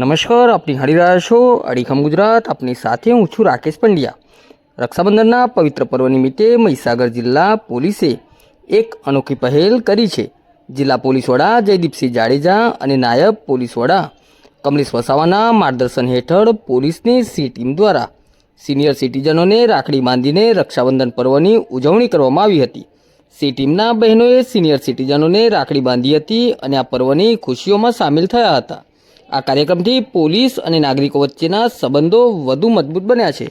નમસ્કાર, આપની હાડી રહ્યા છો અડીખમ ગુજરાત, આપની સાથે હું છું રાકેશ પંડ્યા. રક્ષાબંધનના પવિત્ર પર્વ નિમિત્તે મહીસાગર જિલ્લા પોલીસે એક અનોખી પહેલ કરી છે. જિલ્લા પોલીસ વડા જયદીપસિંહ જાડેજા અને નાયબ પોલીસ વડા કમલેશ વસાવાના માર્ગદર્શન હેઠળ પોલીસની સી ટીમ દ્વારા સિનિયર સિટીઝનોને રાખડી બાંધીને રક્ષાબંધન પર્વની ઉજવણી કરવામાં આવી હતી. સી ટીમના બહેનોએ સિનિયર સિટીઝનોને રાખડી બાંધી હતી અને આ પર્વની ખુશીઓમાં સામેલ થયા હતા. આ કાર્યક્રમથી પોલીસ અને નાગરિકો વચ્ચેના સંબંધો વધુ મજબૂત બન્યા છે.